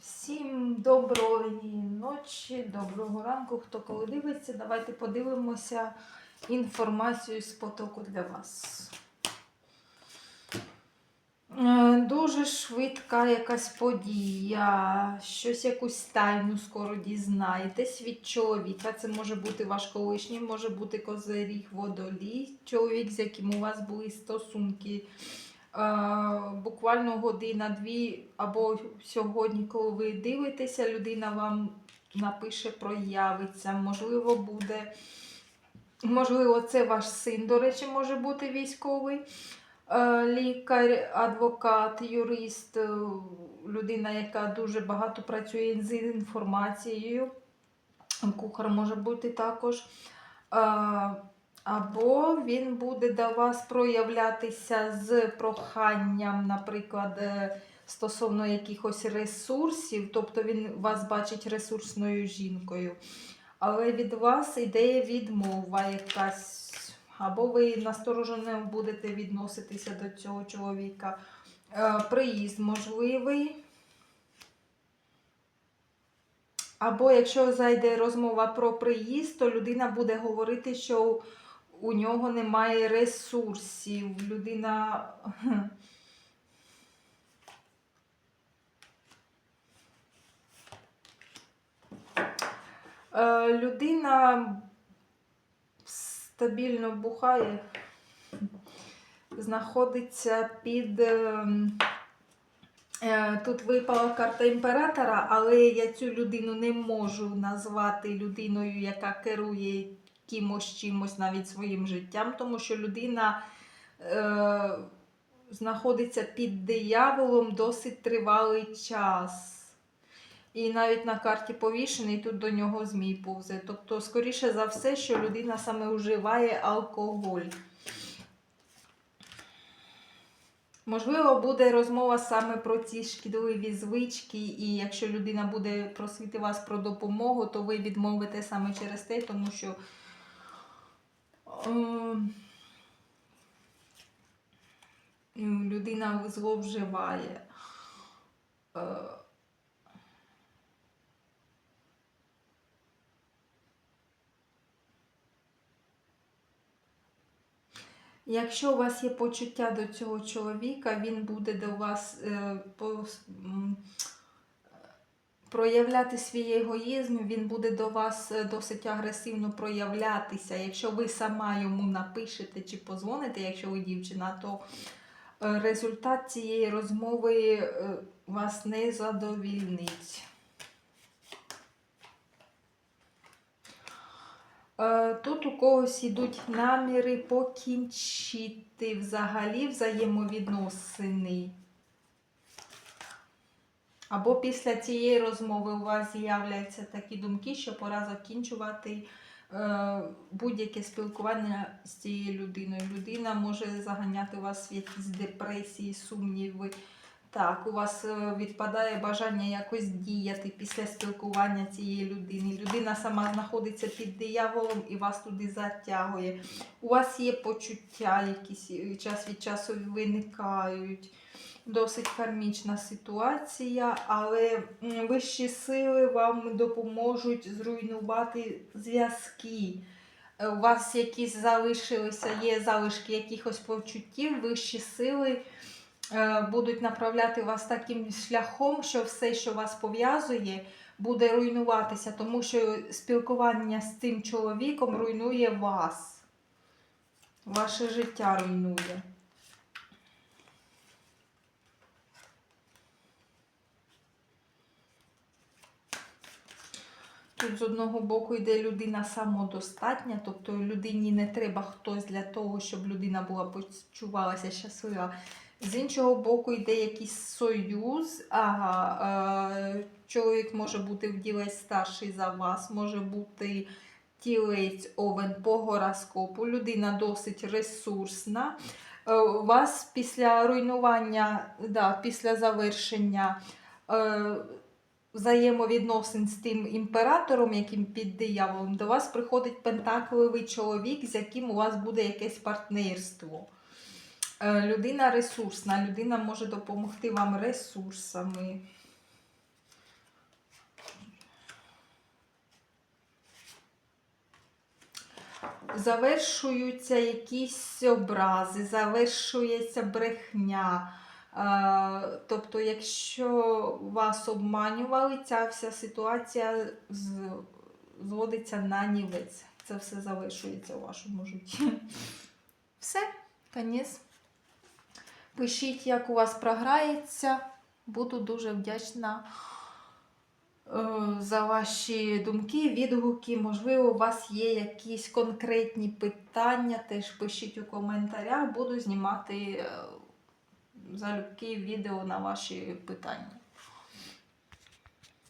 Всім доброї ночі, доброго ранку, хто коли дивиться. Давайте подивимося інформацію з потоку для вас. Е, Дуже швидка якась подія, щось якусь тайну скоро дізнаєтесь від чоловіка. Це може бути ваш колишній, може бути козиріг, водолій, чоловік, з яким у вас були стосунки. Е, буквально година-дві або сьогодні, коли ви дивитеся, людина вам напише, проявиться. Можливо, буде. Можливо, це ваш син, до речі, може бути військовий. Е, Лікар, адвокат, юрист, е, людина, яка дуже багато працює з інформацією. Кухар може бути також. Або він буде до вас проявлятися з проханням, наприклад, е, стосовно якихось ресурсів, тобто він вас бачить ресурсною жінкою. Але від вас іде відмова якась, або ви насторожено будете відноситися до цього чоловіка. Е, Приїзд можливий. Або якщо зайде розмова про приїзд, то людина буде говорити, що у нього немає ресурсів. Людина. Е, Людина стабільно бухає, знаходиться під. ем, Е, Тут випала карта імператора, але я цю людину не можу назвати людиною, яка керує кимось чимось навіть своїм життям, тому що людина е, знаходиться під дияволом досить тривалий час. І навіть на карті повішений тут до нього змій повзе. Тобто, скоріше за все, що людина саме вживає алкоголь. Можливо, буде розмова саме про ці шкідливі звички, і якщо людина буде просити вас про допомогу, то ви відмовите саме через те, тому що людина зловживає. Е, Якщо у вас є почуття до цього чоловіка, він буде до вас е, по, проявляти свій егоїзм, він буде до вас е, досить агресивно проявлятися. Якщо ви сама йому напишете чи позвоните, якщо ви дівчина, то е, результат цієї розмови е, вас не задовільнить. Тут у когось ідуть наміри покінчити взагалі взаємовідносини. Або після цієї розмови у вас з'являються такі думки, що пора закінчувати е, будь-яке спілкування з цією людиною. Людина може заганяти вас в якісь депресії, сумніви. Так, у вас е, відпадає бажання якось діяти після спілкування цієї людини. Людина сама знаходиться під дияволом і вас туди затягує. У вас є почуття, якісь е, час від часу виникають. Досить кармічна ситуація, але вищі сили вам допоможуть зруйнувати зв'язки. Е, У вас якісь залишилися, є залишки якихось почуттів, вищі сили е, будуть направляти вас таким шляхом, що все, що вас пов'язує, буде руйнуватися, тому що спілкування з цим чоловіком руйнує вас. Ваше життя руйнує. Тут з одного боку йде людина самодостатня, тобто людині не треба хтось для того, щоб людина була почувалася щаслива. З іншого боку, йде якийсь союз. Ага, е, чоловік може бути вділець старший за вас, може бути тілець овен по гороскопу. Людина досить ресурсна. Е, у вас після руйнування, да, після завершення. Е, взаємовідносин з тим імператором, яким під дияволом, до вас приходить пентаклевий чоловік, з яким у вас буде якесь партнерство. Е, людина ресурсна, людина може допомогти вам ресурсами. Завершуються якісь образи, завершується брехня. Тобто, якщо вас обманювали, ця вся ситуація зводиться на нівець. Це все завершується у вашому житті. Все, конець. Пишіть, як у вас програється. Буду дуже вдячна е, за ваші думки, відгуки. Можливо, у вас є якісь конкретні питання, теж пишіть у коментарях. Буду знімати е, залюбки відео на ваші питання.